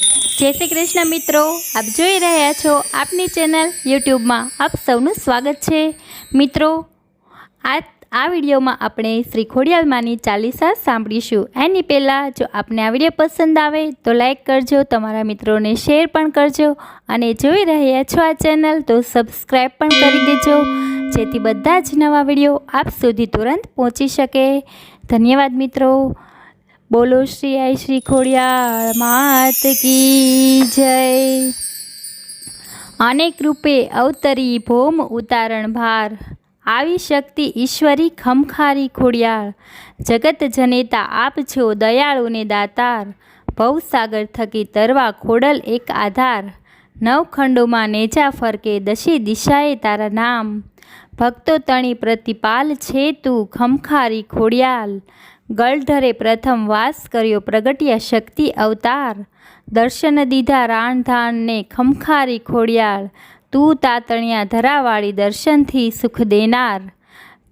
જય શ્રી કૃષ્ણ મિત્રો, આપ જોઈ રહ્યા છો આપની ચેનલ યુટ્યુબમાં આપ સૌનું સ્વાગત છે. મિત્રો આ આ વિડીયોમાં આપણે શ્રી ખોડિયાલમાની ચાલીસા સાંભળીશું. એની પહેલાં જો આપને આ વીડિયો પસંદ આવે તો લાઈક કરજો, તમારા મિત્રોને શેર પણ કરજો અને જોઈ રહ્યા છો આ ચેનલ તો સબસ્ક્રાઈબ પણ કરી દેજો. જેથી બધા જ નવા વીડિયો આપ સુધી તુરંત પહોંચી શકે. ધન્યવાદ મિત્રો. બોલો શ્રી આઈ શ્રી ખોડિયાળ માત કી જય. અનેક રૂપે અવતરી ભોમ ઉતારણ ભાર. આવી શક્તિ ઈશ્વરી ખમખારી ખોડિયાળ જગત જનેતા આપ છો દયાળુને દાતાર. ભવસાગર થકી તરવા ખોડલ એક આધાર. નવખંડોમાં નેજા ફરકે દશી દિશાએ તારા નામ. ભક્તો તણી પ્રતિપાલ છે તું ખમખારી ખોડિયાલ. ગલઢરે પ્રથમ વાસ કર્યો પ્રગટ્યા શક્તિ અવતાર. દર્શન દીધા રાણધાણને ખમખારી ખોડિયાળ. તું તાતણિયા ધરાવાળી દર્શનથી સુખ દેનાર.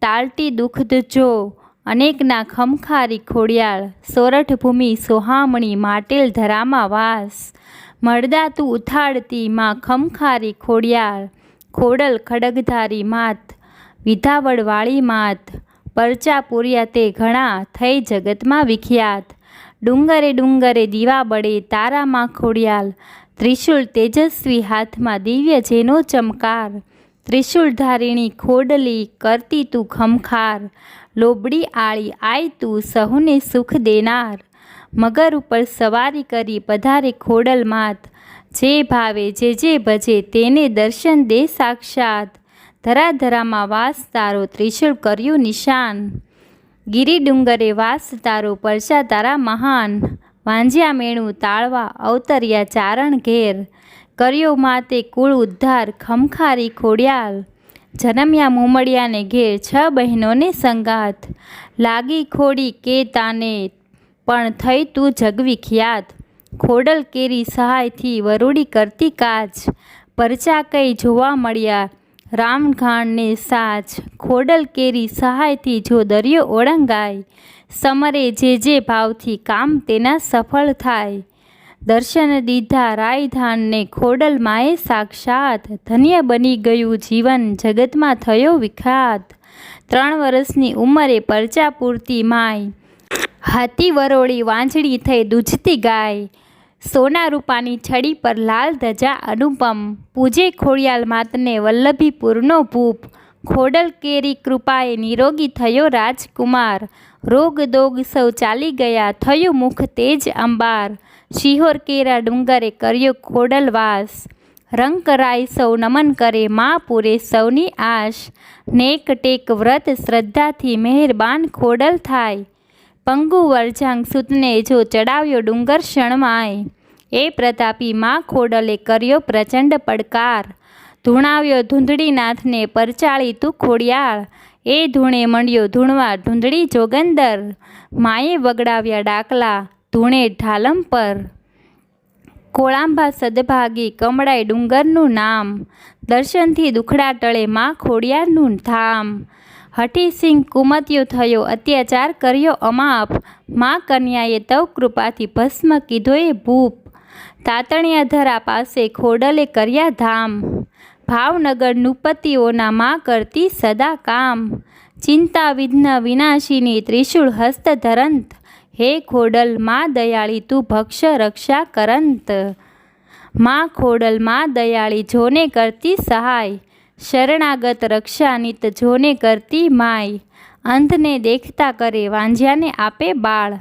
તાલટી દુઃખ જો, અનેકના ખમખારી ખોડિયાળ. સોરઠ ભૂમિ સોહામણી માટેલ ધરામાં વાસ. મળદા તું ઉથાડતી માં ખમખારી ખોડિયાળ. ખોડલ ખડગધારી માત. વિધાવળવાળી માત. પરચા પૂર્યા તે ઘણા થઈ જગતમાં વિખ્યાત. ડુંગરે ડુંગરે દીવા બળે તારામાં ખોડિયાલ. ત્રિશુલ તેજસ્વી હાથમાં દિવ્ય જેનો ચમકાર. ત્રિશુલ ધારીણી ખોડલી કરતી તું ખમખાર. લોબડી આળી આય તું સહુને સુખ દેનાર. મગર ઉપર સવારી કરી પધારે ખોડલ માત. જે ભાવે જે જે ભજે તેને દર્શન દે સાક્ષાત. ધરા ધરામાં વાસ તારો ત્રિશુળ કર્યું નિશાન. ગિરી ડુંગરે વાસ તારો પરચા તારા મહાન. વાંજ્યા મેણું તાળવા અવતર્યા ચારણ ઘેર. કર્યો માતે કુળ ઉદ્ધાર ખમખારી ખોડિયાલ. જનમ્યા મુમડિયાને ઘેર છ બહેનોને સંગાત લાગી ખોડી કે તાને પણ થઈ તું જગવિખ્યાત ખોડલ કેરી સહાયથી વરૂડી કરતી કાચ. પરચા કઈ જોવા મળ્યા. રામઘાણને સાચ ખોડલ કેરી સહાયથી જો દરિયો ઓળંગાય, સમરે જે જે ભાવથી કામ તેના સફળ થાય. દર્શન દીધા રાયધાનને ખોડલ માએ સાક્ષાત. ધન્ય બની ગયું જીવન જગતમાં થયો વિખ્યાત ત્રણ વર્ષની ઉંમરે પરચા પૂરતી માય. હાથી વરોળી વાંજળી થઈ દૂજતી ગાય. સોના રૂપાની છડી પર લાલ ધજા અનુપમ. પૂજે ખોડિયાલ માતને વલ્લભીપુરનો ભૂપ. ખોડલ કેરી કૃપાએ નિરોગી થયો રાજકુમાર. રોગ દોગ સૌ ચાલી ગયા, થયું મુખ તેજ અંબાર. શિહોર કેરા ડુંગરે કર્યો ખોડલવાસ રંગ કરાય સૌ નમન કરે મા પૂરે સૌની આશ. નેક ટેક વ્રત શ્રદ્ધાથી મહેરબાન ખોડલ થાય. પંગુ વરજાંગ સુતને જો ચડાવ્યો ડુંગર શણમાય. એ પ્રતાપી માં ખોડલે કર્યો પ્રચંડ પડકાર. ધૂણાવ્યો ધૂંધળીનાથને પરચાળી તું ખોડિયાળ. એ ધૂણે મંડ્યો ધૂણવા ધૂંધળી જોગંદર. માએ વગડાવ્યા ડાકલા ધૂણે ઢાલમ પર. કોળાંબા સદભાગી કમળાય ડુંગરનું નામ. દર્શનથી દુખડા ટળે માં ખોડિયારનું ધામ. હઠીસિંહ કુમતિયો થયો અત્યાચાર કર્યો અમાપ. મા કન્યાએ તવ કૃપાથી ભસ્મ કીધોએ ભૂપ. તાતણિયાધરા પાસે ખોડલે કર્યા ધામ. ભાવનગર નૃપતિઓના મા કરતી સદા કામ. ચિંતા વિઘ્ન વિનાશીની ત્રિશુળ હસ્ત ધરંત. હે ખોડલ, મા દયાળી, તું ભક્ષ રક્ષા કરંત. મા ખોડલ, મા દયાળી, જોને કરતી સહાય. શરણાગત રક્ષાનિત જોને કરતી માય અંધને દેખતા કરે વાંઝ્યાને આપે બાળ.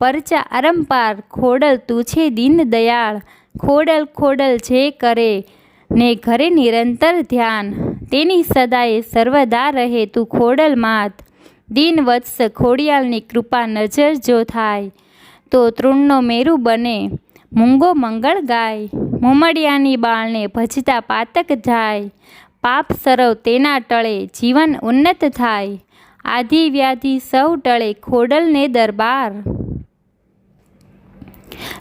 પરચા અરંપાર ખોડલ તું છે દીન દયાળ. ખોડલ ખોડલ જે કરે ને ઘરે નિરંતર ધ્યાન. તેની સદાએ સર્વદા રહે તું ખોડલ માત. દીન વત્સ ખોડિયાલની કૃપા નજર જો થાય, તો તૃણનો મેરુ બને. મૂંગો મંગળ ગાય. મુમડિયાની બાળને ભજતા પાતક જાય. પાપ સરવ તેના ટળે જીવન ઉન્નત થાય. આધિ વ્યાધિ સૌ ટળે ખોડલને દરબાર.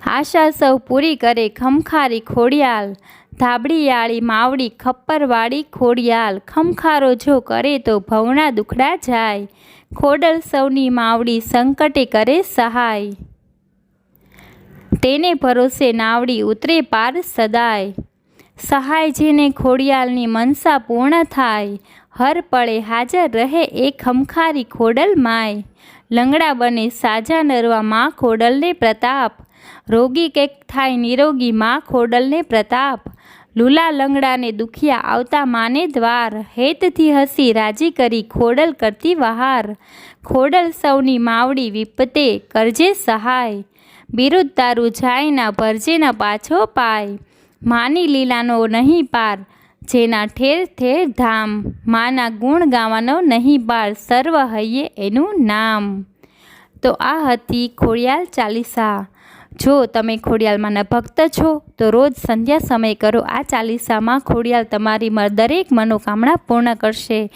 આશા સૌ પૂરી કરે ખમખારી ખોડિયાલ. ધાબડીયાળી માવડી ખપ્પરવાળી ખોડિયાલ. ખમખારો જો કરે તો ભવના દુખડા જાય. ખોડલ સૌની માવડી સંકટે કરે સહાય. તેને ભરોસે નાવડી ઉતરે પાર સદાય. સહાય જેને ખોડિયાલની મનસા પૂર્ણ થાય, હર પળે હાજર રહે એ ખમખારી ખોડલ માય. લંગડા બને સાજા નરવા માં ખોડલને પ્રતાપ. રોગી કેક થાય નિરોગી માં ખોડલને પ્રતાપ. લુલા લંગડાને દુખિયા આવતા માને દ્વાર. હેતથી હસી રાજી કરી ખોડલ કરતી વહાર. ખોડલ સૌની માવડી વિપતે કરજે સહાય. બિરુદ તારું જાય ના ભરજે ના પાછો પાય. માની લીલાનો નહીં પાર, જેના ઠેર ઠેર ધામ, માના ગુણ ગાવાનો નહીં પાર સર્વ હૈયે એનું નામ. તો આ હતી ખોડિયાલ ચાલીસા. જો તમે ખોડિયાલમાંના ભક્ત છો, તો રોજ સંધ્યા સમય કરો આ ચાલીસામાં ખોડિયાલ તમારી દરેક મનોકામના પૂર્ણ કરશે.